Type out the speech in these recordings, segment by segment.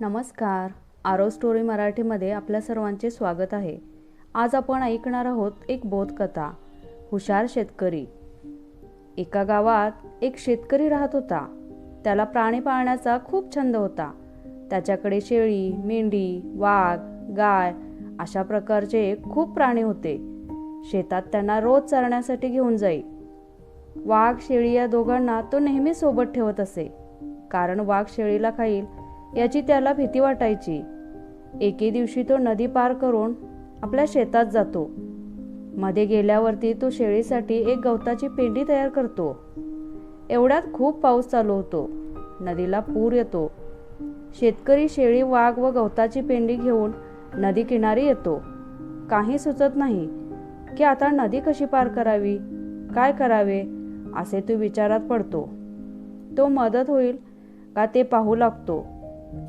नमस्कार. आरो स्टोरी मराठीमध्ये आपल्या सर्वांचे स्वागत आहे. आज आपण ऐकणार आहोत एक बोधकथा हुशार शेतकरी. एका गावात एक शेतकरी राहत होता. त्याला प्राणी पाळण्याचा खूप छंद होता. त्याच्याकडे शेळी मेंढी वाघ गाय अशा प्रकारचे खूप प्राणी होते. शेतात त्यांना रोज चरण्यासाठी घेऊन जाई. वाघ शेळी या दोघांना तो नेहमी सोबत ठेवत असे. कारण वाघ शेळीला खाईल याची त्याला भीती वाटायची. एके दिवशी तो नदी पार करून आपल्या शेतात जातो. मध्ये गेल्यावरती तो शेळीसाठी एक गवताची पेंडी तयार करतो. एवढ्यात खूप पाऊस चालू होतो. नदीला पूर येतो. शेतकरी शेळी वाघ व गवताची पेंडी घेऊन नदी किनारी येतो. काही सुचत नाही की आता नदी कशी पार करावी काय करावे असे तो विचारात पडतो. तो मदत होईल का ते पाहू लागतो.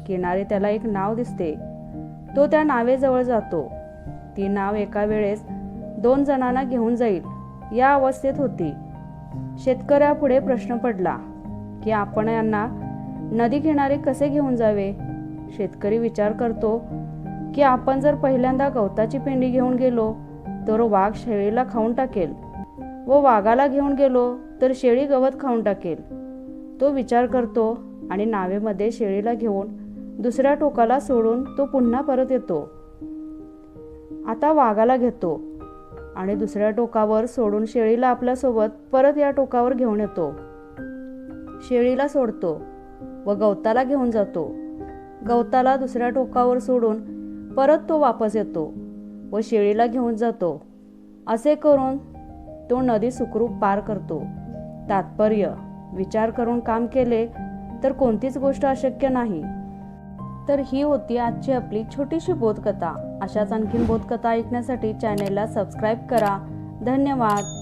किनारी त्याला एक नाव दिसते. तो त्या नावेजवळ जातो. ती नाव एका वेळेस दोन जणांना घेऊन जाईल या अवस्थेत होती. शेतकऱ्यापुढे प्रश्न पडला की आपण यांना नदी किनारी कसे घेऊन जावे? शेतकरी विचार करतो की आपण जर पहिल्यांदा गवताची पेंडी घेऊन गेलो तर वाघ शेळीला खाऊन टाकेल. व वाघाला घेऊन गेलो तर शेळी गवत खाऊन टाकेल. तो विचार करतो आणि नावेमध्ये शेळीला घेऊन दुसऱ्या टोकाला सोडून तो पुन्हा परत येतो. आता वाघाला घेतो आणि दुसऱ्या टोकावर सोडून शेळीला आपल्यासोबत परत या टोकावर घेऊन येतो. शेळीला सोडतो व गवताला घेऊन जातो. गवताला दुसऱ्या टोकावर सोडून परत तो वापस येतो व शेळीला घेऊन जातो. असे करून तो नदी सुखरूप पार करतो. तात्पर्य विचार करून काम केले तर कोणतीच गोष्ट अशक्य नाही. तर ही होती आजची आपली छोटीशी बोधकथा. अशाच आणखीन बोधकथा ऐकण्यासाठी चॅनेलला सबस्क्राईब करा. धन्यवाद.